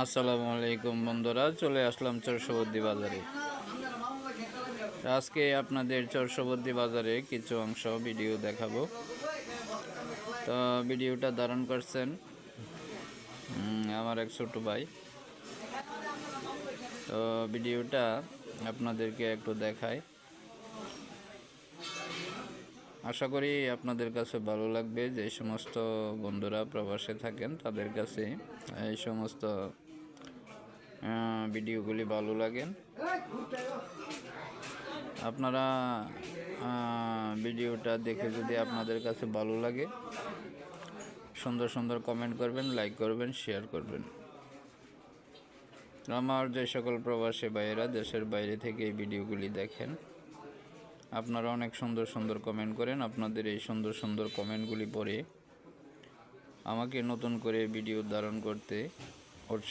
আসসালামু আলাইকুম বন্ধুরা, চলে আসলাম চরসবদ্দি বাজারে। আজকে আপনাদের চরসবদ্দি বাজারে কিছু অংশ ভিডিও দেখাবো। তো ভিডিওটা ধারণ করছেন আমার এক ছোট ভাই। তো ভিডিওটা আপনাদেরকে একটু দেখায় আশা করি আপনাদের কাছে ভালো লাগবে, যে সমস্ত বন্ধুরা প্রবাসে থাকেন, তাদের কাছে এই সমস্ত ভিডিওগুলি ভালো লাগেন আপনারা ভিডিওটা দেখে যদি আপনাদের কাছে ভালো লাগে, সুন্দর সুন্দর কমেন্ট করবেন লাইক করবেন শেয়ার করবেন। আমার যে সকল প্রবাসী ভাইয়েরা দেশের বাইরে থেকে এই ভিডিওগুলি দেখেন, আপনারা অনেক সুন্দর সুন্দর কমেন্ট করেন, আপনাদের এই সুন্দর সুন্দর কমেন্টগুলি পড়ে আমাকে নতুন করে ভিডিও ধারণ করতে